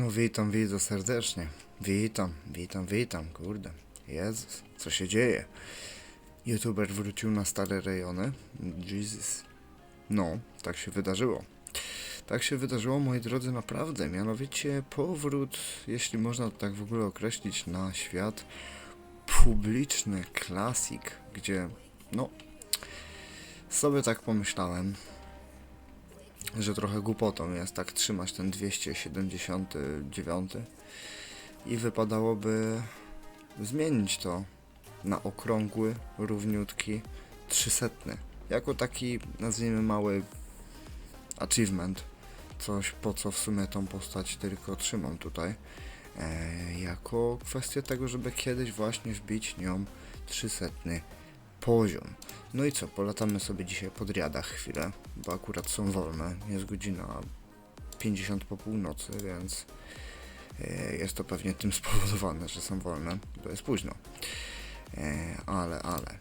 No witam, widzę serdecznie. Witam, witam, witam, kurde. Jezus, co się dzieje? YouTuber wrócił na stare rejony. Jesus. No, tak się wydarzyło. Tak się wydarzyło, moi drodzy, naprawdę. Mianowicie powrót, jeśli można to tak w ogóle określić, na świat publiczny klasik, gdzie, no, sobie tak pomyślałem, że trochę głupotą jest tak trzymać ten 279 i wypadałoby zmienić to na okrągły, równiutki 300. Jako taki, nazwijmy mały achievement. Coś, po co w sumie tą postać tylko trzymam tutaj. E, jako kwestię tego, żeby kiedyś właśnie wbić nią 300 poziom. No i co, polatamy sobie dzisiaj po driadach chwilę, bo akurat są wolne. Jest godzina 50 po północy, więc e, jest to pewnie tym spowodowane, że są wolne, bo jest późno. E, ale, ale.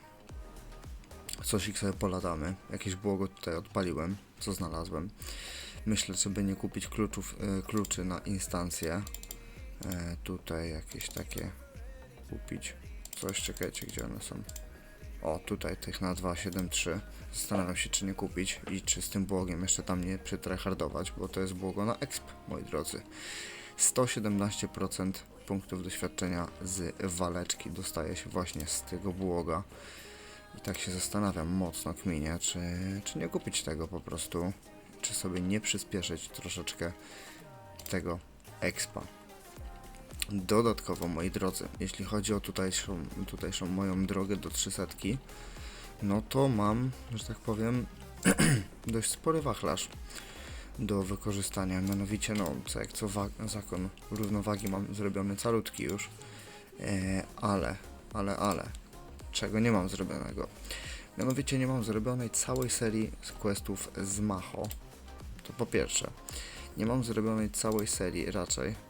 Coś ich sobie polatamy. Jakieś błogo tutaj odpaliłem, co znalazłem. Myślę, żeby nie kupić kluczów, e, kluczy na instancję. Tutaj jakieś takie kupić. Coś, czekajcie, gdzie one są. O, tutaj tych na 273. Zastanawiam się, czy nie kupić i czy z tym błogiem jeszcze tam nie przytryhardować, bo to jest błogo na exp, moi drodzy. 117% punktów doświadczenia z waleczki dostaje się właśnie z tego błoga. I tak się zastanawiam mocno kminie, czy, czy nie kupić tego po prostu, czy sobie nie przyspieszyć troszeczkę tego expa. Dodatkowo, moi drodzy, jeśli chodzi o tutejszą, tutejszą moją drogę do 300, no to mam, że tak powiem, dość spory wachlarz do wykorzystania. Mianowicie, no, co jak co zakon równowagi mam zrobiony calutki już, e, ale, ale, ale, czego nie mam zrobionego? Mianowicie nie mam zrobionej całej serii questów z Macho. To po pierwsze. Nie mam zrobionej całej serii raczej.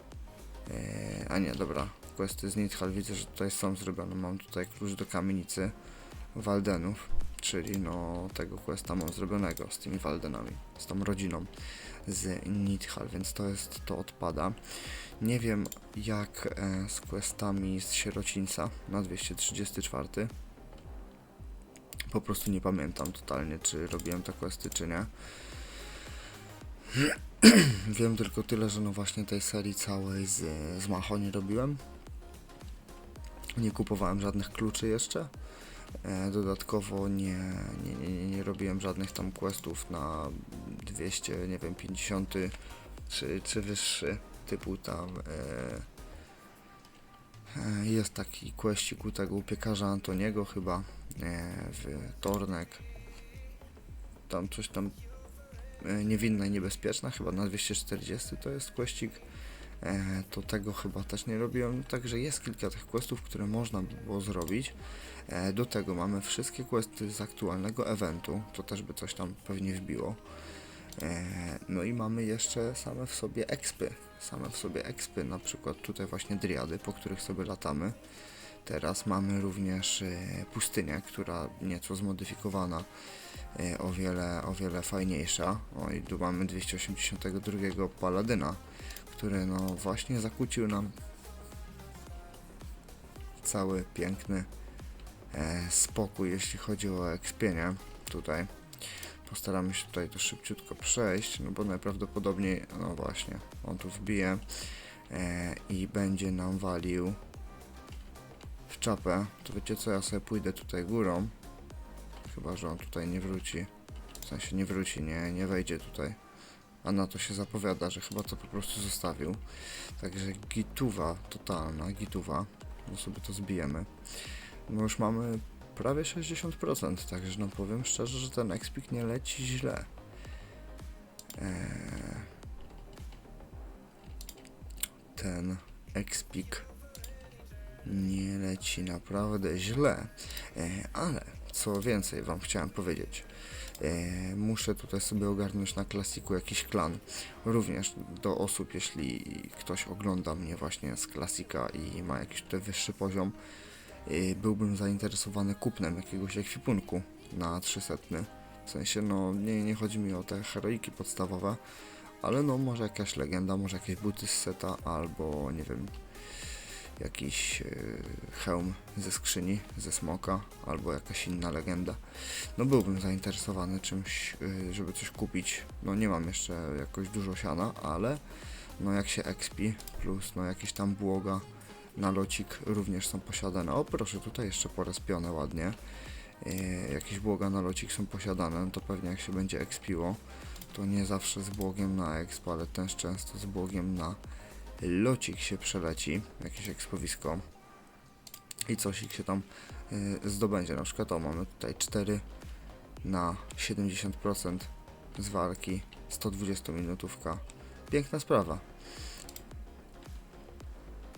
Eee, a nie, dobra. Questy z Nidhal widzę, że tutaj są zrobione. Mam tutaj klucz do kamienicy Waldenów, czyli no tego questa mam zrobionego z tymi Waldenami, z tą rodziną z Nidhal, więc to jest, to odpada. Nie wiem jak e, z questami z Sierocińca na 234. Po prostu nie pamiętam totalnie, czy robiłem te questy, czy nie. Wiem tylko tyle, że no właśnie tej serii całej z, z Macho nie robiłem. Nie kupowałem żadnych kluczy jeszcze. E, dodatkowo nie, nie, nie, nie, robiłem żadnych tam questów na 200, nie wiem, 50 czy, czy wyższy, typu tam e, e, jest taki questik u tego piekarza Antoniego chyba e, w Tornek. Tam coś tam niewinna i niebezpieczna, chyba na 240 to jest questik. E, to tego chyba też nie robiłem, także jest kilka tych questów, które można by było zrobić. E, do tego mamy wszystkie questy z aktualnego eventu, to też by coś tam pewnie wbiło. E, no i mamy jeszcze same w sobie expy, same w sobie expy, na przykład tutaj właśnie driady, po których sobie latamy. Teraz mamy również e, pustynię, która nieco zmodyfikowana, e, o wiele, o wiele fajniejsza. O i tu mamy 282 paladyna, który no właśnie zakłócił nam cały piękny e, spokój, jeśli chodzi o ekspienie tutaj. Postaramy się tutaj to szybciutko przejść, no bo najprawdopodobniej, no właśnie, on tu wbije i będzie nam walił w czapę. To wiecie co, ja sobie pójdę tutaj górą, chyba, że on tutaj nie wróci. W sensie nie wróci, nie, nie wejdzie tutaj. A na to się zapowiada, że chyba to po prostu zostawił. Także gituwa totalna, gituwa. No sobie to zbijemy. No już mamy prawie 60%, także no powiem szczerze, że ten expik nie leci źle. Eee, ten expik nie leci naprawdę źle. Eee, ale co więcej wam chciałem powiedzieć. Eee, muszę tutaj sobie ogarnąć na klasiku jakiś klan. Również do osób, jeśli ktoś ogląda mnie właśnie z klasika i ma jakiś tutaj wyższy poziom, y, byłbym zainteresowany kupnem jakiegoś ekwipunku na 300. W sensie, no, nie, nie chodzi mi o te heroiki podstawowe, Ale no, może jakaś legenda, może jakieś buty z seta, albo nie wiem, jakiś yy, hełm ze skrzyni, ze smoka, albo jakaś inna legenda. No byłbym zainteresowany czymś, yy, żeby coś kupić. No nie mam jeszcze jakoś dużo siana, ale no jak się expi, plus no jakieś tam błoga na locik również są posiadane. O proszę, tutaj jeszcze porozpione ładnie. Yy, jakieś błoga na locik są posiadane, no to pewnie jak się będzie expiło, to nie zawsze z błogiem na exp, ale też często z błogiem na locik się przeleci, jakieś ekspowisko i coś się tam y, zdobędzie. Na przykład o, mamy tutaj 4 na 70% z walki, 120 minutówka. Piękna sprawa.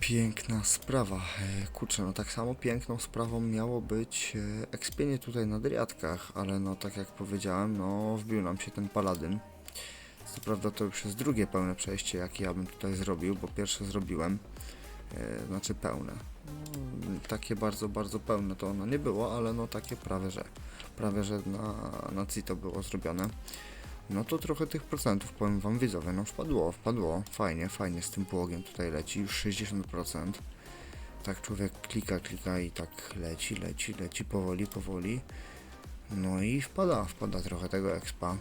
Piękna sprawa. E, Kurczę, no tak samo piękną sprawą miało być e, ekspienie tutaj na Driatkach, ale no tak jak powiedziałem, no wbił nam się ten paladyn. Co prawda to już jest drugie pełne przejście, jakie ja bym tutaj zrobił, bo pierwsze zrobiłem, e, znaczy pełne. No, takie bardzo, bardzo pełne to ono nie było, ale no takie prawie, że prawie, że na, na CITO było zrobione. No to trochę tych procentów, powiem wam widzowie, no wpadło, wpadło, fajnie, fajnie z tym płogiem tutaj leci, już 60%. Tak człowiek klika, klika i tak leci, leci, leci powoli, powoli. No i wpada, wpada trochę tego expa.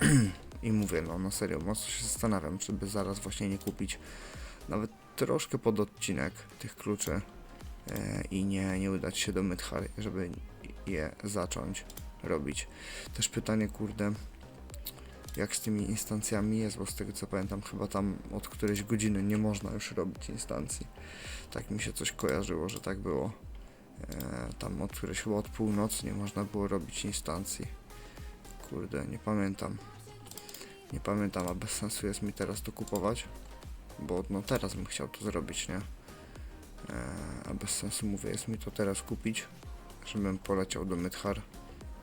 I mówię, no na serio, mocno się zastanawiam, czy by zaraz właśnie nie kupić nawet troszkę pod odcinek tych kluczy e, i nie, nie udać się do Mythar, żeby je zacząć robić. Też pytanie, kurde, jak z tymi instancjami jest, bo z tego co pamiętam, chyba tam od którejś godziny nie można już robić instancji. Tak mi się coś kojarzyło, że tak było. E, tam od którejś chyba od północy nie można było robić instancji. Kurde, nie pamiętam. Nie pamiętam, a bez sensu jest mi teraz to kupować, bo no teraz bym chciał to zrobić, nie? E, a bez sensu mówię, jest mi to teraz kupić, żebym poleciał do Mythar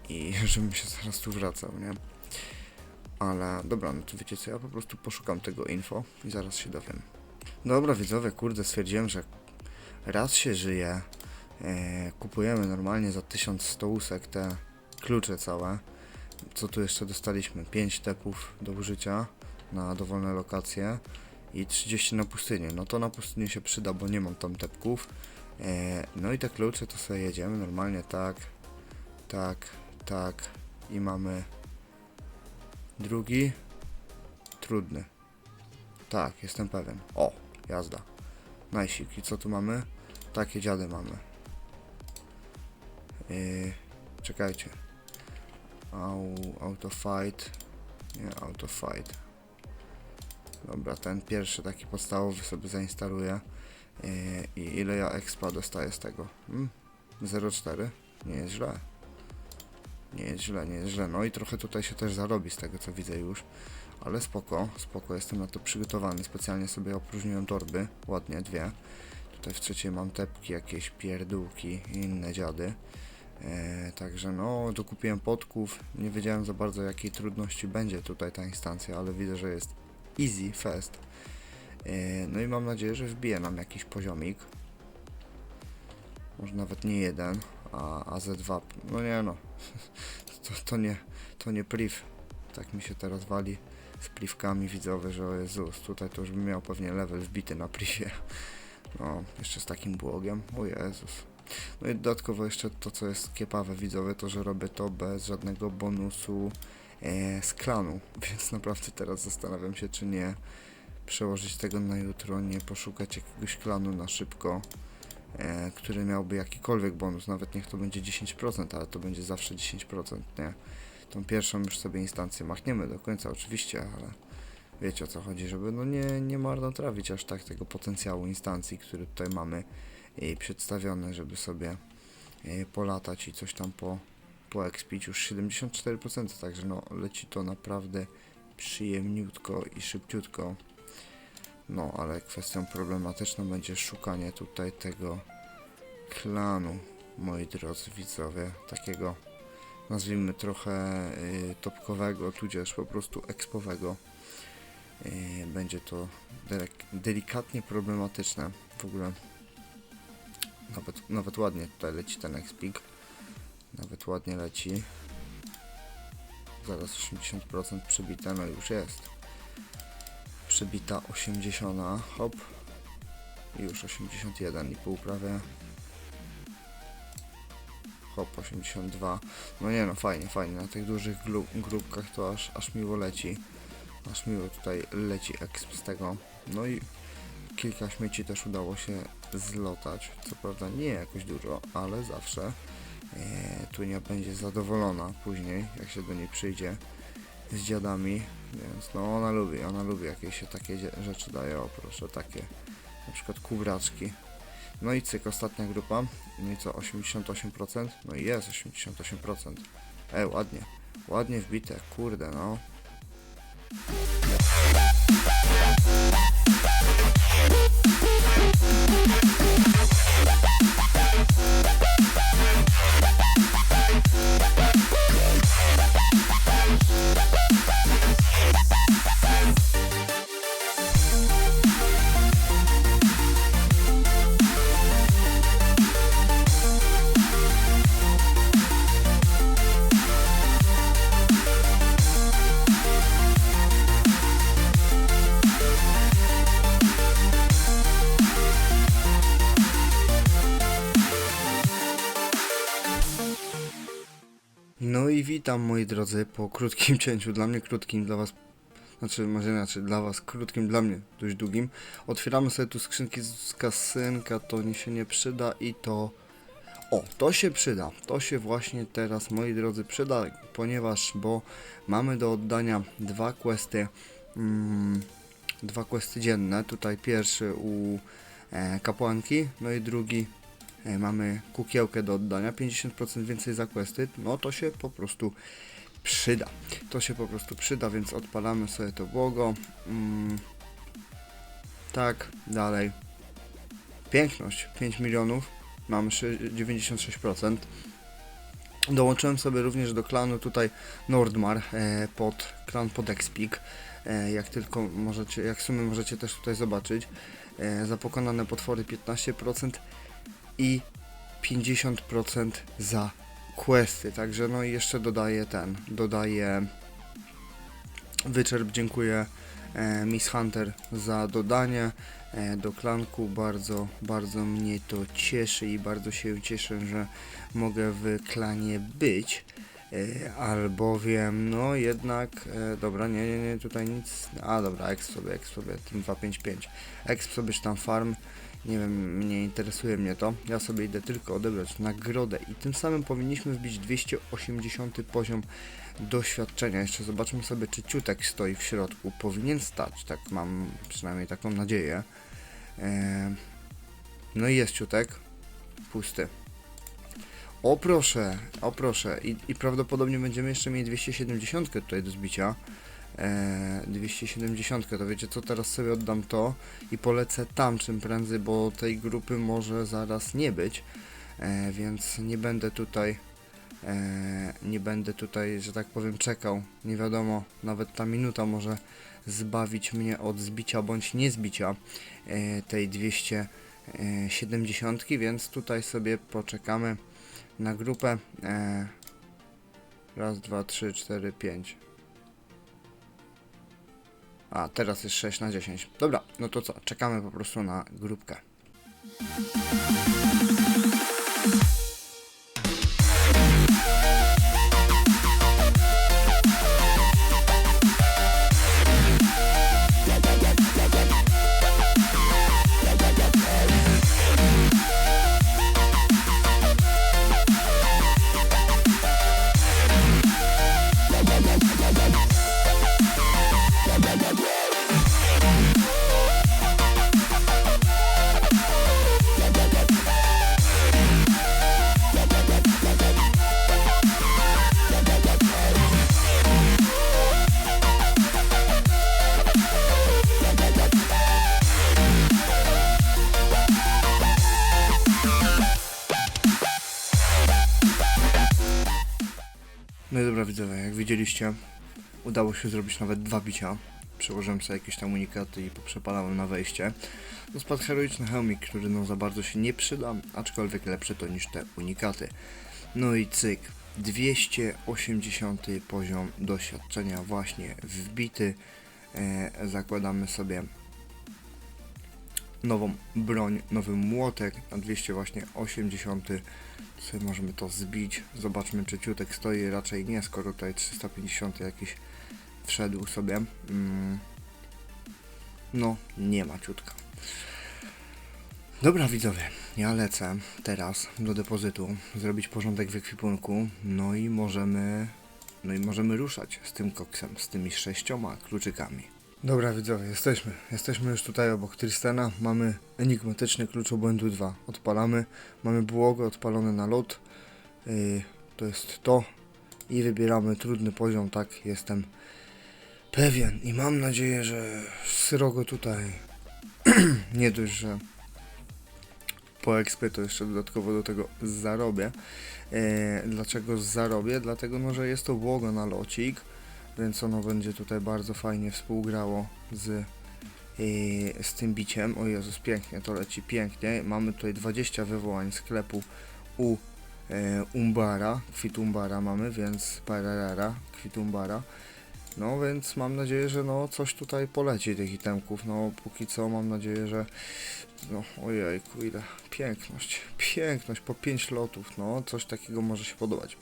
i żebym się zaraz tu wracał, nie? Ale dobra, no to wiecie co, ja po prostu poszukam tego info i zaraz się dowiem. Dobra widzowie, kurde, stwierdziłem, że raz się żyje, e, kupujemy normalnie za 1100 łusek te klucze całe, co tu jeszcze dostaliśmy? 5 tepów do użycia na dowolne lokacje i 30 na pustynię. No to na pustynię się przyda, bo nie mam tam tepków. E, no i te klucze to sobie jedziemy normalnie tak, tak, tak i mamy drugi, trudny. Tak, jestem pewien. O, jazda. Najsik. I co tu mamy? Takie dziady mamy. Yy, czekajcie. Au, auto fight. Nie, auto fight. Dobra, ten pierwszy taki podstawowy sobie zainstaluję. Yy, I ile ja expa dostaję z tego? Hmm? 0,4? Nie jest źle. Nie jest źle, nie jest źle. No i trochę tutaj się też zarobi z tego co widzę już. Ale spoko, spoko, jestem na to przygotowany. Specjalnie sobie opróżniłem torby, ładnie, dwie. Tutaj w trzeciej mam tepki, jakieś pierdółki i inne dziady. E, także no, dokupiłem podków. Nie wiedziałem za bardzo jakiej trudności będzie tutaj ta instancja, ale widzę, że jest easy fest. E, no i mam nadzieję, że wbije nam jakiś poziomik. Może nawet nie jeden, a AZ2, no nie no, to, to nie, to nie priv. Tak mi się teraz wali z privkami widzowe, że o Jezus, tutaj to już bym miał pewnie level wbity na privie. No, jeszcze z takim błogiem, o Jezus. No i dodatkowo jeszcze to, co jest kiepawe widzowe, to, że robię to bez żadnego bonusu e, z klanu, więc naprawdę teraz zastanawiam się, czy nie przełożyć tego na jutro, nie poszukać jakiegoś klanu na szybko, e, który miałby jakikolwiek bonus, nawet niech to będzie 10%, ale to będzie zawsze 10%, nie? Tą pierwszą już sobie instancję machniemy do końca oczywiście, ale wiecie o co chodzi, żeby no nie, nie marnotrawić aż tak tego potencjału instancji, który tutaj mamy przedstawione, żeby sobie e, polatać i coś tam po, poekspić już 74%, także no leci to naprawdę przyjemniutko i szybciutko. No, ale kwestią problematyczną będzie szukanie tutaj tego klanu, moi drodzy widzowie, takiego nazwijmy trochę y, topkowego, tudzież po prostu ekspowego. Y, będzie to delikatnie problematyczne. W ogóle nawet, nawet ładnie tutaj leci ten expik. Nawet ładnie leci. Zaraz 80% przebite, no już jest. przebita 80, hop. Już 81 i pół prawie. Hop, 82. No nie no, fajnie, fajnie. Na tych dużych grupkach to aż, aż miło leci. Aż miło tutaj leci exp z tego. No i kilka śmieci też udało się zlotać. Co prawda nie jakoś dużo, ale zawsze e, Tunia będzie zadowolona później, jak się do niej przyjdzie z dziadami. Więc no ona lubi, ona lubi jakieś się takie rzeczy daje. Proszę, takie na przykład kubraczki. No i cyk, ostatnia grupa. No i co, 88%? No i jest 88%. Ej, ładnie. Ładnie wbite, kurde no. Witam moi drodzy po krótkim cięciu, dla mnie krótkim, dla was, znaczy może inaczej, dla was krótkim, dla mnie dość długim. Otwieramy sobie tu skrzynki z kasynka, to nie się nie przyda i to... O, to się przyda, to się właśnie teraz moi drodzy przyda, ponieważ, bo mamy do oddania dwa questy, mm, dwa questy dzienne, tutaj pierwszy u e, kapłanki, no i drugi mamy kukiełkę do oddania, 50% więcej za questy, no to się po prostu przyda. To się po prostu przyda, więc odpalamy sobie to błogo. Mm, tak, dalej. Piękność, 5 milionów, mamy szy- 96%. Dołączyłem sobie również do klanu tutaj Nordmar e, pod klan pod Expik. E, jak tylko możecie, jak w sumie możecie też tutaj zobaczyć. E, potwory 15% i 50% za questy. Także no i jeszcze dodaję ten, dodaję wyczerp. Dziękuję e, Miss Hunter za dodanie e, do klanku. Bardzo, bardzo mnie to cieszy i bardzo się cieszę, że mogę w klanie być. E, albowiem, no jednak, e, dobra, nie, nie, nie, tutaj nic, a dobra, exp sobie, exp sobie, tym 255, exp sobie czy tam farm, nie wiem, nie interesuje mnie to. Ja sobie idę tylko odebrać nagrodę i tym samym powinniśmy wbić 280 poziom doświadczenia. Jeszcze zobaczmy sobie, czy ciutek stoi w środku. Powinien stać, tak mam przynajmniej taką nadzieję. Eee, no i jest ciutek. Pusty. O proszę, o proszę. I, I prawdopodobnie będziemy jeszcze mieli 270 tutaj do zbicia. E, 270, to wiecie co, teraz sobie oddam to i polecę tam czym prędzej, bo tej grupy może zaraz nie być, e, więc nie będę tutaj, e, nie będę tutaj, że tak powiem, czekał, nie wiadomo, nawet ta minuta może zbawić mnie od zbicia bądź nie zbicia e, tej 270, więc tutaj sobie poczekamy na grupę, e, raz, dwa, trzy, cztery, pięć, a, teraz jest 6 na 10. Dobra, no to co? Czekamy po prostu na grupkę. Widzieliście, udało się zrobić nawet dwa bicia. Przełożyłem sobie jakieś tam unikaty i poprzepalałem na wejście. No spadł heroiczny hełmik, który no za bardzo się nie przyda, aczkolwiek lepszy to niż te unikaty. No i cyk, 280 poziom doświadczenia właśnie wbity. e, zakładamy sobie nową broń, nowy młotek na 200 właśnie 80 sobie możemy to zbić. Zobaczmy czy ciutek stoi. Raczej nie skoro tutaj 350 jakiś wszedł sobie. Mm. no nie ma ciutka. Dobra widzowie ja lecę teraz do depozytu zrobić porządek w ekwipunku. No i możemy no i możemy ruszać z tym koksem z tymi sześcioma kluczykami Dobra widzowie, jesteśmy. Jesteśmy już tutaj obok Tristana. Mamy enigmatyczny klucz obłędu 2. Odpalamy. Mamy błogo odpalone na lot. Yy, to jest to. I wybieramy trudny poziom, tak jestem pewien. I mam nadzieję, że Syrogo tutaj nie dość, że po expy to jeszcze dodatkowo do tego zarobię. Yy, dlaczego zarobię? Dlatego, no, że jest to błogo na locik więc ono będzie tutaj bardzo fajnie współgrało z, yy, z tym biciem. O Jezus, pięknie, to leci pięknie. Mamy tutaj 20 wywołań sklepu u yy, Umbara, Kwitumbara mamy, więc Pararara, Kwitumbara. No więc mam nadzieję, że no coś tutaj poleci tych itemków. No póki co mam nadzieję, że no ojejku ile piękność, piękność po 5 lotów, no coś takiego może się podobać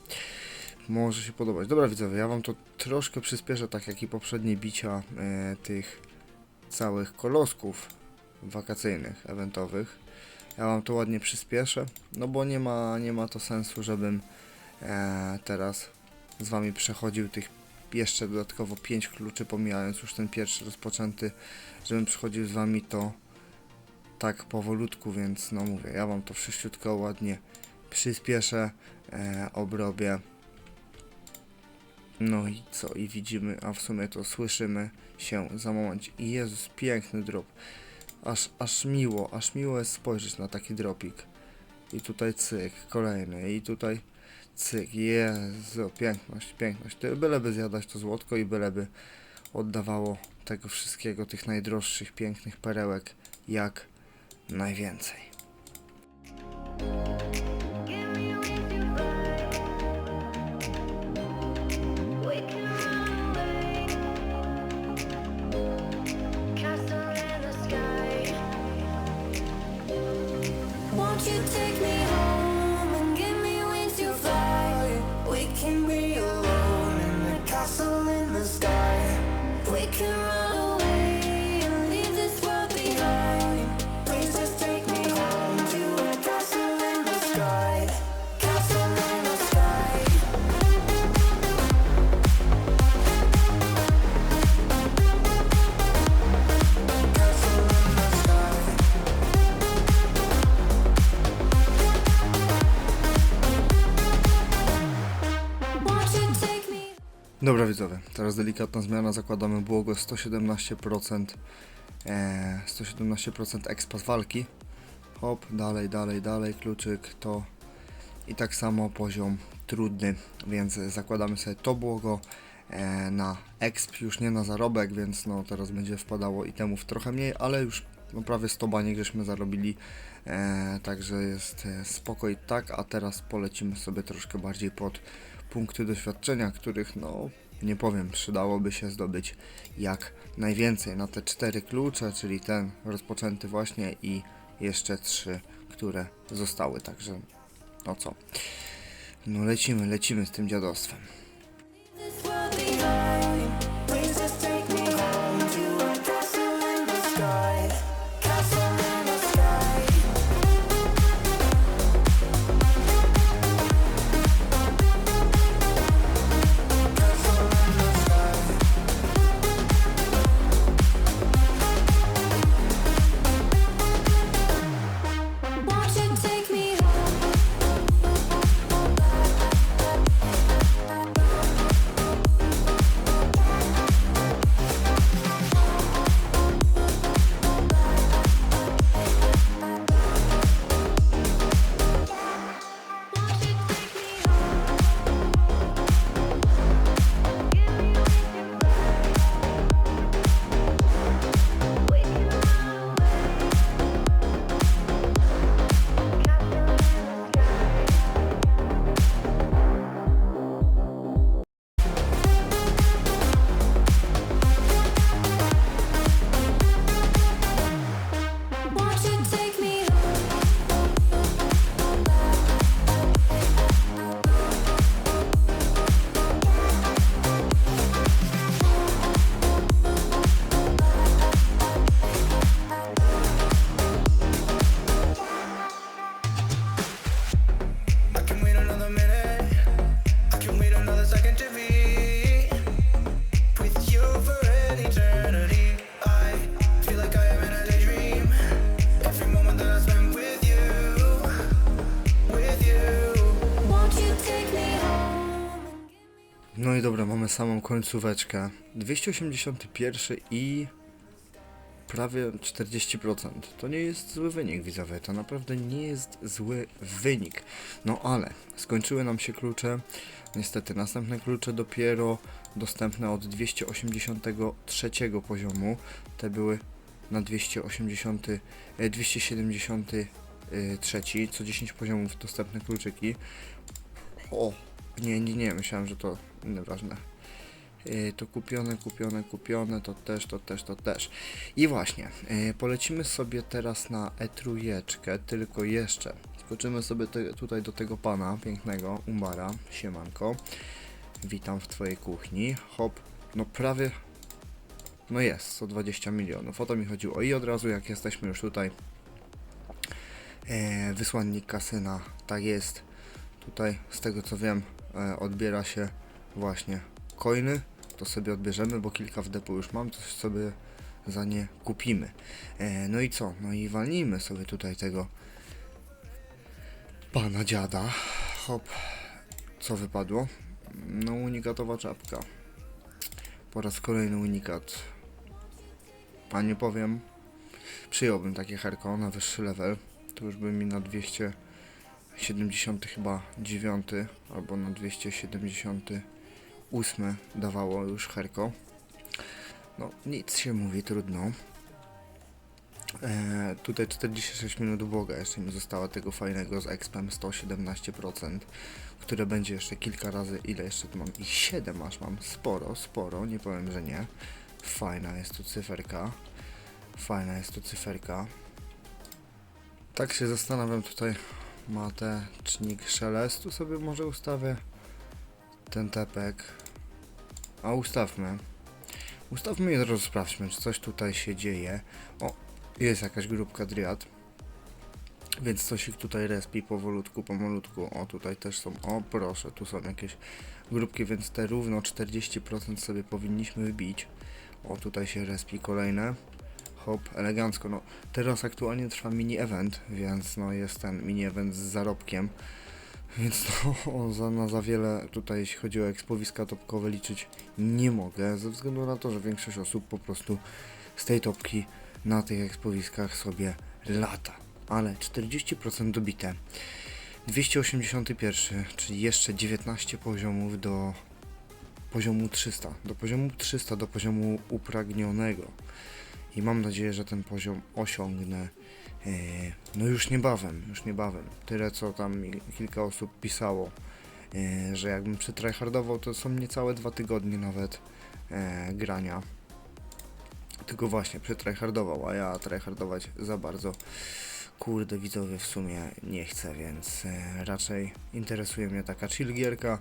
może się podobać. Dobra widzowie, ja wam to troszkę przyspieszę, tak jak i poprzednie bicia e, tych całych kolosków wakacyjnych, eventowych. Ja wam to ładnie przyspieszę, no bo nie ma, nie ma to sensu, żebym e, teraz z wami przechodził tych jeszcze dodatkowo 5 kluczy, pomijając już ten pierwszy rozpoczęty, żebym przechodził z wami to tak powolutku, więc no mówię, ja wam to wszyściutko ładnie przyspieszę, e, obrobię. No i co? I widzimy, a w sumie to słyszymy się za moment. I Jezus, piękny drop. Aż, aż miło, aż miło jest spojrzeć na taki dropik. I tutaj cyk, kolejny. I tutaj cyk. Jezu, piękność, piękność. To byleby zjadać to złotko i byleby oddawało tego wszystkiego, tych najdroższych, pięknych perełek, jak najwięcej. Teraz delikatna zmiana, zakładamy błogo 117%, e, 117% expa z walki. Hop, dalej, dalej, dalej, kluczyk, to i tak samo poziom trudny, więc zakładamy sobie to błogo e, na exp, już nie na zarobek, więc no teraz będzie wpadało itemów trochę mniej, ale już no, prawie 100 baniek żeśmy zarobili, e, także jest e, spoko i tak, a teraz polecimy sobie troszkę bardziej pod punkty doświadczenia, których no nie powiem, przydałoby się zdobyć jak najwięcej na te cztery klucze, czyli ten rozpoczęty właśnie i jeszcze trzy, które zostały, także no co. No lecimy, lecimy z tym dziadostwem. Dobra, mamy samą końcóweczkę. 281 i prawie 40%. To nie jest zły wynik, widzowie. To naprawdę nie jest zły wynik. No ale skończyły nam się klucze. Niestety, następne klucze dopiero dostępne od 283 poziomu. Te były na 280, e, 273, co 10 poziomów dostępne kluczyki. O, nie, nie, nie, myślałem, że to nieważne. Yy, to kupione, kupione, kupione, to też, to też, to też. I właśnie, yy, polecimy sobie teraz na E3, tylko jeszcze skoczymy sobie te, tutaj do tego pana pięknego, Umbara, siemanko. Witam w twojej kuchni. Hop, no prawie, no jest, 120 milionów. O to mi chodziło. I od razu, jak jesteśmy już tutaj, e, wysłannik kasyna, tak jest. Tutaj, z tego co wiem, e, odbiera się właśnie coiny. To sobie odbierzemy, bo kilka w depo już mam, coś sobie za nie kupimy. E, no i co? No i walnijmy sobie tutaj tego pana dziada. Hop. Co wypadło? No unikatowa czapka. Po raz kolejny unikat. A nie powiem, przyjąłbym takie herko na wyższy level. To już by mi na 270 chyba 9 albo na 278 dawało już herko. No nic się mówi, trudno. E, tutaj 46 minut błoga jeszcze mi zostało tego fajnego z expem 117%, które będzie jeszcze kilka razy, ile jeszcze tu mam? Ich 7 aż mam, sporo, sporo, nie powiem, że nie. Fajna jest tu cyferka, fajna jest tu cyferka. Tak się zastanawiam tutaj, matecznik szelestu sobie może ustawię ten tepek. A ustawmy. Ustawmy i od razu sprawdźmy, czy coś tutaj się dzieje. O, jest jakaś grupka driad. Więc coś ich tutaj respi powolutku, pomalutku. O, tutaj też są. O, proszę, tu są jakieś grupki, więc te równo 40% sobie powinniśmy wbić. O, tutaj się respi kolejne. Hop, elegancko. No, teraz aktualnie trwa mini event, więc no jest ten mini event z zarobkiem. Więc no, za, na za wiele tutaj, jeśli chodzi o ekspowiska topkowe, liczyć nie mogę, ze względu na to, że większość osób po prostu z tej topki na tych ekspowiskach sobie lata. Ale 40% dobite. 281, czyli jeszcze 19 poziomów do poziomu 300. Do poziomu 300, do poziomu upragnionego. I mam nadzieję, że ten poziom osiągnę no już niebawem, już niebawem. Tyle co tam kilka osób pisało, e, że jakbym przytryhardował, to są niecałe dwa tygodnie nawet e, grania. Tylko właśnie przytryhardował, a ja tryhardować za bardzo kurde widzowie w sumie nie chcę, więc e, raczej interesuje mnie taka chill gierka.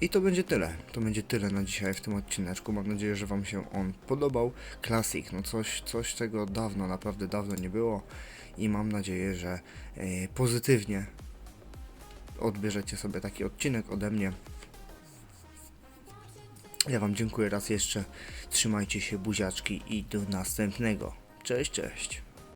I to będzie tyle. To będzie tyle na dzisiaj w tym odcineczku. Mam nadzieję, że Wam się on podobał. Classic, no coś, coś czego dawno, naprawdę dawno nie było. I mam nadzieję, że e, pozytywnie odbierzecie sobie taki odcinek ode mnie. Ja Wam dziękuję raz jeszcze. Trzymajcie się buziaczki i do następnego. Cześć, cześć.